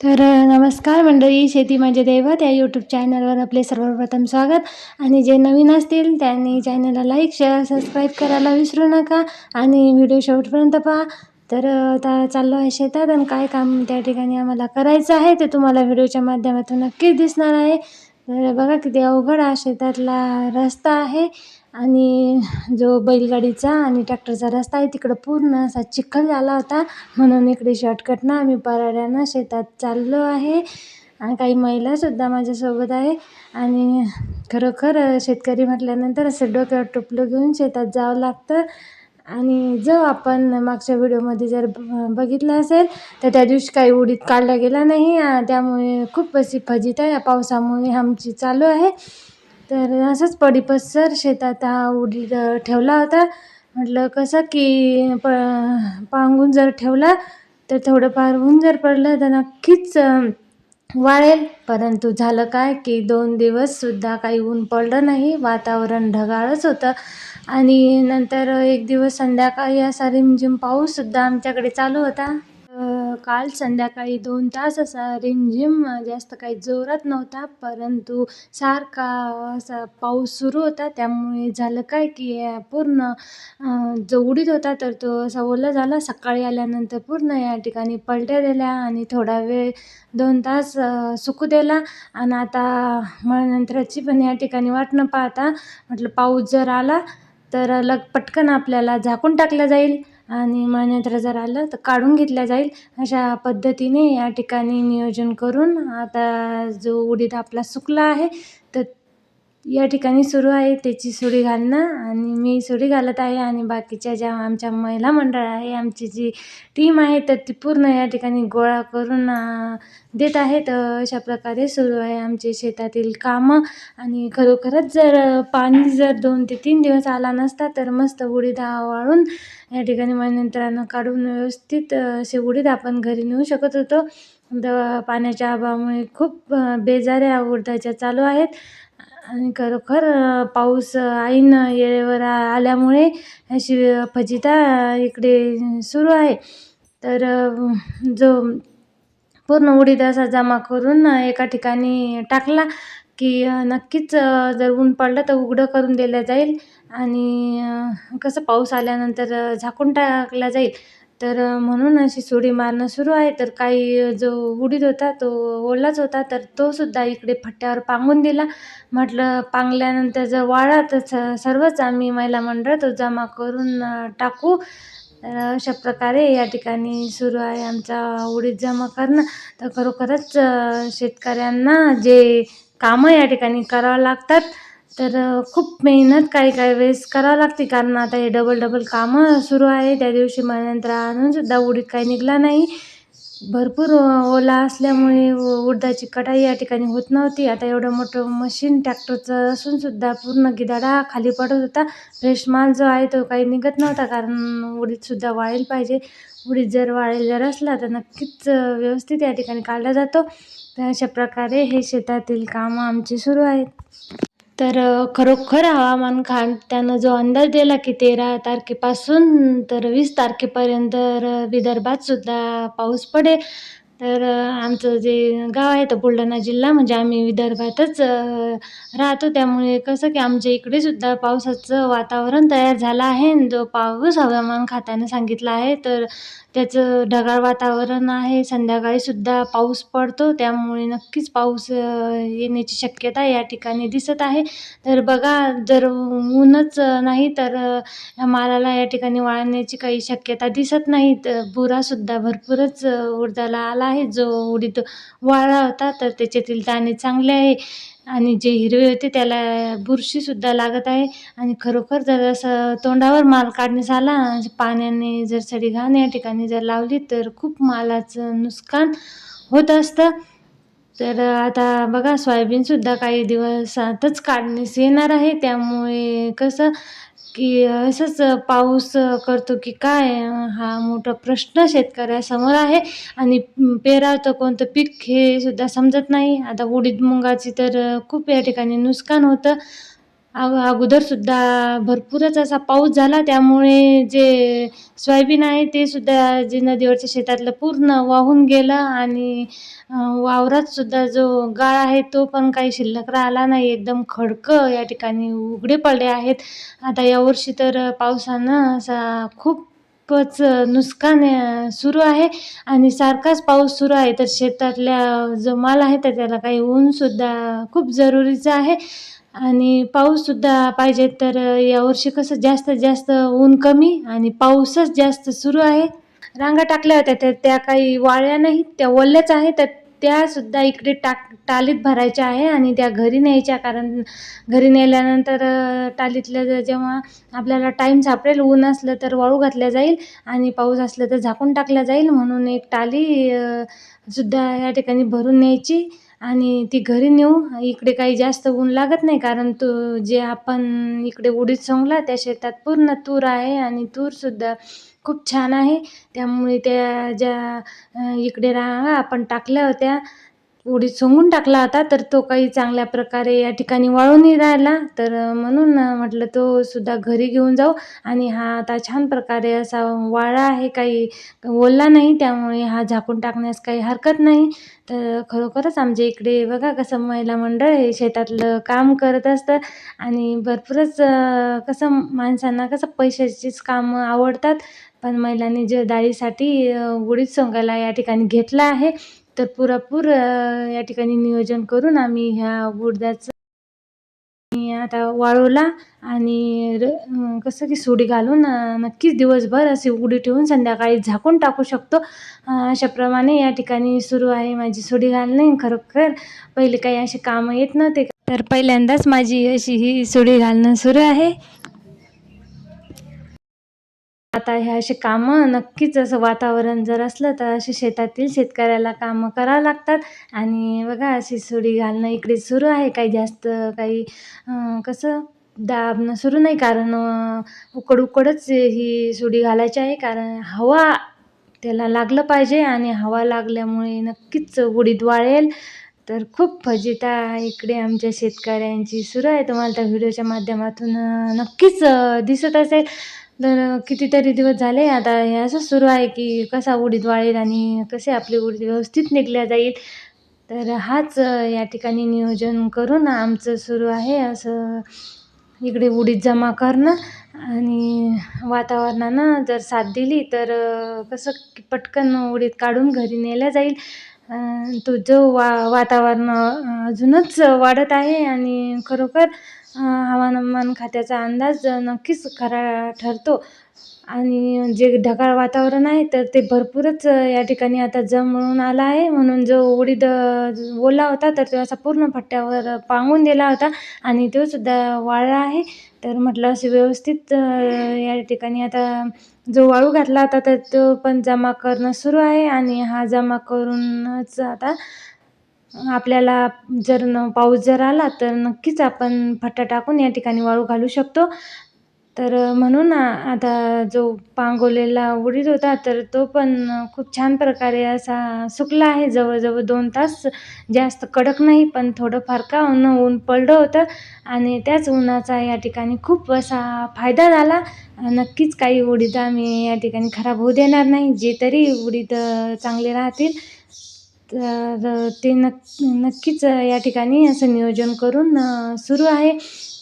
तर नमस्कार मंडळी शेती माझे दैवत या यूट्यूब चॅनलवर आपले सर्वप्रथम स्वागत. आणि जे नवीन असतील त्यांनी चॅनलला लाईक शेअर सबस्क्राईब करायला विसरू नका आणि व्हिडिओ शेवटपर्यंत पहा. तर आता चाललो आहे शेतात आणि काय काम त्या ठिकाणी आम्हाला करायचं आहे ते तुम्हाला व्हिडिओच्या माध्यमातून नक्कीच दिसणार आहे. तर बघा किती अवघड हा शेतातला रस्ता आहे. आणि जो बैलगाडीचा आणि ट्रॅक्टरचा रस्ता आहे तिकडं पूर्ण असा चिखल झाला होता. म्हणून इकडे शॉर्टकटनं आम्ही पराड्यानं शेतात चाललो आहे. आणि काही महिलासुद्धा माझ्यासोबत आहे. आणि खरोखर शेतकरी म्हटल्यानंतर असं डोक्यावर टोपलं घेऊन शेतात जावं लागतं. आणि जो आपण मागच्या व्हिडिओमध्ये जर बघितलं असेल तर त्या दिवशी काही उडीद काढला गेला नाही. त्यामुळे खूप अशी फजित आहे. या पावसामुळे आमची चालू आहे. तर असंच पडीपसर शेतात हा उडीद ठेवला होता. म्हटलं कसं की प पांगून जर ठेवला तर थोडंफार ऊन जर पडलं तर नक्कीच वाळेल. परंतु झालं काय की दोन दिवससुद्धा काही ऊन पडलं नाही. वातावरण ढगाळच होतं. आणि नंतर एक दिवस संध्याकाळी असा रिमझिम पाऊससुद्धा आमच्याकडे चालू होता. काल संध्याकाळी दोन तास असा रिमझिम जास्त काही जोरात नव्हता परंतु सारखा असा पाऊस सुरू होता. त्यामुळे झालं काय की पूर्ण जो उडीत होता तर तो असा ओला झाला. सकाळी आल्यानंतर पूर्ण या ठिकाणी पलट्या दिल्या आणि थोडा वेळ दोन तास सुकू दिला. आणि आता मग नंतरची पण या ठिकाणी वाट न पाहता म्हटलं पाऊस जर आला तर लग पटकन आपल्याला झाकून टाकलं जाईल आणि मान्यत्र जर आलं तर काढून घेतल्या जाईल. अशा पद्धतीने या ठिकाणी नियोजन करून आता जो उडीद आपला सुकला आहे तर या ठिकाणी सुरू आहे. त्याची सुडी घालणं आणि मी सुडी घालत आहे आणि बाकीच्या ज्या आमच्या महिला मंडळ आहे आमची जी टीम आहे तर ती पूर्ण या ठिकाणी गोळा करून देत आहे तर अशा प्रकारे सुरू आहे आमचे शेतातील कामं. आणि खरोखरच जर पाणी जर दोन ते तीन दिवस आला नसता तर मस्त उडीद वाळून या ठिकाणी मध्यंतरानं काढून व्यवस्थित असे उडीद आपण घरी नेऊ शकत होतो. द पाण्याच्या अभावामुळे खूप बेजाऱ्या उडदाच्या चालू आहेत. आणि खरोखर पाऊस ऐन वेळेवर आल्यामुळे अशी फजिता इकडे सुरू आहे. तर जो पूर्ण उडीद असा जमा करून एका ठिकाणी टाकला की नक्कीच जर ऊन पडलं तर उघडं करून दिलं जाईल आणि कसं पाऊस आल्यानंतर झाकून टाकला जाईल. तर म्हणून अशी सोडी मारणं सुरू आहे. तर काही जो उडीद होता तो ओलाच होता. तर तो सुद्धा इकडे फट्ट्यावर पांगून दिला. म्हटलं पांगल्यानंतर जर वाळा तर स सर्वच आम्ही महिला मंडळ तो जमा करून टाकू. तर अशा प्रकारे या ठिकाणी सुरू आहे आमचा उडीद जमा करणं. तर खरोखरच शेतकऱ्यांना जे कामं या ठिकाणी करावं लागतात तर खूप मेहनत काही काही वेळेस करावं लागते. कारण आता हे डबल डबल कामं सुरू आहे त्या दिवशी मध्यंतर आणूनसुद्धा उडीद काही निघाला नाही. भरपूर ओला असल्यामुळे उडदाची कटाई या ठिकाणी होत नव्हती. आता एवढं मोठं मशीन ट्रॅक्टरचं असूनसुद्धा पूर्ण गिदाडा खाली पडत होता. फ्रेश माल जो आहे तो काही निघत नव्हता. कारण उडीदसुद्धा वाळेल पाहिजे. उडीद जर वाळेल जर असला तर नक्कीच व्यवस्थित या ठिकाणी काढला जातो. तर अशा प्रकारे हे शेतातील कामं आमची सुरू आहेत. तर खरोखर हवामान खात्यानं जो अंदाज दिला की तेरा तारखेपासून तर वीस तारखेपर्यंत तर विदर्भात सुद्धा पाऊस पडेल. तर आमचं जे गाव आहे तर बुलढाणा जिल्हा. म्हणजे आम्ही विदर्भातच राहतो. त्यामुळे कसं की आमच्या इकडे सुद्धा पावसाचं वातावरण तयार झालं आहे. जो पाऊस हवामान खात्यानं सांगितला आहे तर त्याचं ढगाळ वातावरण आहे. संध्याकाळी सुद्धा पाऊस पडतो. त्यामुळे नक्कीच पाऊस येण्याची शक्यता या ठिकाणी दिसत आहे. तर बघा जर ऊनच नाही तर ह्या मालाला या ठिकाणी वाळण्याची काही शक्यता दिसत नाही. तर बुरासुद्धा भरपूरच अ, उडदाला आला आहे. जो उडीद वाळला होता तर त्याच्यातील दाणे चांगले आहे. आणि जे हिरवे होते त्याला बुरशीसुद्धा लागत आहे. आणि खरोखर जर असं तोंडावर माल काढण्यास आला पाण्याने जर सडी घाण या ठिकाणी जर लावली तर खूप मालाचं नुकसान होत असतं. तर आता बघा सोयाबीनसुद्धा काही दिवसातच काढण्यास येणार आहे. त्यामुळे कसं की असंच पाऊस करतो की काय हा मोठा प्रश्न शेतकऱ्यासमोर आहे. आणि पेरावतं कोणतं पीक हे सुद्धा समजत नाही. आता उडीद मुगाची तर खूप या ठिकाणी नुकसान होतं. अग अगोदरसुद्धा भरपूरच असा पाऊस झाला. त्यामुळे जे सोयाबीन आहे ते सुद्धा जे नदीवरच्या शेतातलं पूर्ण वाहून गेलं आणि वावरात सुद्धा जो गाळ आहे तो पण काही शिल्लक राहिला नाही. एकदम खडकं या ठिकाणी उघडे पडले आहेत. आता यावर्षी तर पावसानं असा खूपच नुकसान सुरू आहे आणि सारखाच पाऊस सुरू आहे. तर शेतातल्या जो माल आहे तर त्याला काही ऊनसुद्धा खूप जरुरीचं आहे. आणि पाऊससुद्धा पाहिजे तर यावर्षी कसं जास्तीत जास्त ऊन कमी आणि पाऊसच जास्त सुरू आहे. रांगा टाकल्या होत्या त्या त्या काही वाळ्या नाहीत त्या ओल्याच आहे तर त्यासुद्धा इकडे टाक टालीत भरायच्या आहे आणि त्या घरी न्यायच्या कारण घरी नेल्यानंतर टालीतल्या जेव्हा आपल्याला टाईम सापडेल ऊन असलं तर वाळू घातल्या जाईल आणि पाऊस असलं तर झाकून टाकल्या जाईल म्हणून एक टाली सुद्धा या ठिकाणी भरून न्यायची. आणि ती घरी नेऊ. इकडे काही जास्त ऊन लागत नाही कारण तू जे आपण इकडे उडीद सोंगला त्या शेतात पूर्ण तूर आहे आणि तूरसुद्धा खूप छान आहे. त्यामुळे त्या ज्या इकडे रांगा आपण टाकल्या होत्या. उडीद सोंगून टाकला होता तर तो काही चांगल्या प्रकारे या ठिकाणी वाळून नाही राहिला. तर म्हणून म्हटलं तो सुद्धा घरी घेऊन जाऊ. आणि हा आता छान प्रकारे असा वाळा आहे काही ओलला नाही त्यामुळे हा झाकून टाकण्यास काही हरकत नाही. तर खरोखरच आमच्या इकडे बघा कसं महिला मंडळ हे शेतातलं काम करत असतं. आणि भरपूरच कसं माणसांना कसं पैशाचीच कामं आवडतात. पण महिलांनी जे डाळीसाठी उडीद सोंगायला या ठिकाणी घेतला आहे. तर पुरेपूर या ठिकाणी नियोजन करून आम्ही ह्या उडदाचं आता वाळवला आणि र कसं की सुडी घालून नक्कीच दिवसभर अशी उडी ठेवून संध्याकाळी झाकून टाकू शकतो. अशाप्रमाणे या ठिकाणी सुरू आहे माझी सुडी घालणे. खरोखर पहिले काही असे कामं येत नव्हते. तर पहिल्यांदाच माझी अशी ही सुडी घालणं सुरू आहे. आता हे असे कामं नक्कीच असं वातावरण जर असलं तर असे शेतातील शेतकऱ्याला कामं करावं लागतात. आणि बघा अशी सुडी घालणं इकडे सुरू आहे. काही जास्त काही कसं दाबणं सुरू नाही. कारण उकड उकडच ही सुडी घालायची आहे. कारण हवा त्याला लागलं पाहिजे आणि हवा लागल्यामुळे नक्कीच उडीद वाळेल. तर खूप फजिता इकडे आमच्या शेतकऱ्यांची सुरू आहे. तुम्हाला त्या व्हिडिओच्या माध्यमातून नक्कीच दिसत असेल. तर कितीतरी दिवस झाले आता हे असंच सुरू आहे की कसा उडीद वाळेल आणि कसे आपली उडीद व्यवस्थित निघल्या जाईल. तर हाच या ठिकाणी नियोजन करून आमचं सुरू आहे असं इकडे उडीद जमा करणं. आणि वातावरणानं जर साथ दिली तर कसं पटकन उडीद काढून घरी नेल्या जाईल. तो जो वा वातावरण अजूनच वाढत आहे आणि खरोखर हवामान खात्याचा अंदाज नक्कीच खरा ठरतो. आणि जे ढगाळ वातावरण आहे तर ते भरपूरच या ठिकाणी आता जमून आला आहे. म्हणून जो उडीद ओला होता तर तो असा पूर्ण पट्ट्यावर पांगून दिला होता आणि तो सुद्धा वाळला आहे. तर म्हटलं असे व्यवस्थित या ठिकाणी आता जो वाळू घातला होता तर तो पण जमा करणं सुरू आहे आणि हा जमा करूनच आता आपल्याला जर न पाऊस जर आला तर नक्कीच आपण फट्टा टाकून या ठिकाणी वाळू घालू शकतो. तर म्हणून आता जो पांगवलेला उडीद होता तर तो पण खूप छान प्रकारे असा सुकला आहे. जवळजवळ दोन तास जास्त कडक नाही पण थोडंफार का ऊन ऊन पडलं होतं आणि त्याच उन्हाचा या ठिकाणी खूप असा फायदा झाला. नक्कीच काही उडीद आम्ही या ठिकाणी खराब होऊ देणार नाही. जे तरी उडीद चांगले राहतील. तर ते नक् नक्कीच या ठिकाणी असं नियोजन करून सुरू आहे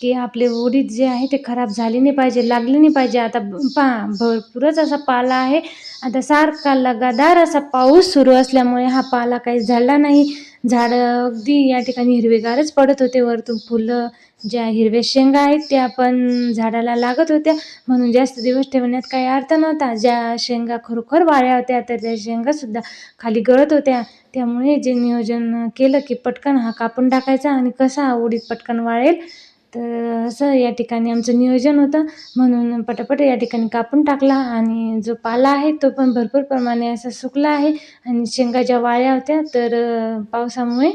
की आपले उडीद जे आहे ते खराब झाले नाही पाहिजे लागले नाही पाहिजे. आता पहा भरपूरच असा पाला आहे. आता सारखा लगादार असा पाऊस सुरू असल्यामुळे हा पाला काही झाला नाही. झाडं अगदी या ठिकाणी हिरवेगारच पडत होते. वरतून फुलं ज्या हिरव्या शेंगा आहेत त्या पण झाडाला लागत होत्या. म्हणून जास्त दिवस ठेवण्यात काही अर्थ नव्हता. ज्या शेंगा खरोखर वाळ्या होत्या तर त्या शेंगासुद्धा खाली गळत होत्या. त्यामुळे जे नियोजन केलं की पटकन हा कापून टाकायचा आणि कसा हा उडीद पटकन वाळेल तर असं या ठिकाणी आमचं नियोजन होतं. म्हणून पटापट या ठिकाणी कापून टाकला आणि जो पाला आहे तो पण भरपूर प्रमाणे असा सुकला आहे आणि शेंगा ज्या वाळ्या होत्या तर पावसामुळे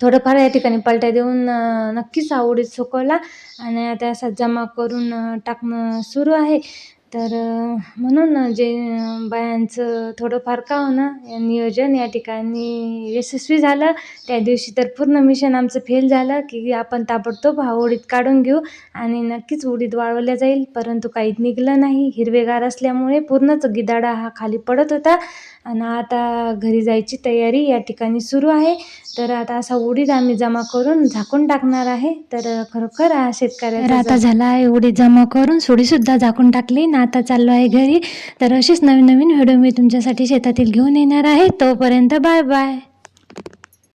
थोडंफार या ठिकाणी पलट्या देऊन नक्कीच हा उडीद सुकवला आणि आता असा जमा करून टाकणं सुरू आहे. तर म्हणून जे बायांचं थोडंफार का होणं या नियोजन या ठिकाणी यशस्वी झालं. त्या दिवशी तर पूर्ण मिशन आमचं फेल झालं की आपण ताबडतोब हा उडीद काढून घेऊ आणि नक्कीच उडीद वाळवल्या जाईल. परंतु काहीच निघलं नाही. हिरवेगार असल्यामुळे पूर्णच गिदाडा हा खाली पडत होता. आणि आता घरी जायची तयारी या ठिकाणी सुरू आहे. तर आता असा उडीद आम्ही जमा करून झाकून टाकणार आहे. तर खरोखर शेतकऱ्याचा आता झाला आहे उडीद जमा करून. सुडीसुद्धा झाकून टाकली. ना आता चाललो आहे घरी. तर अशीच नवीन नवीन व्हिडिओ मी तुमच्यासाठी शेतातील घेऊन येणार आहे. तोपर्यंत बाय बाय.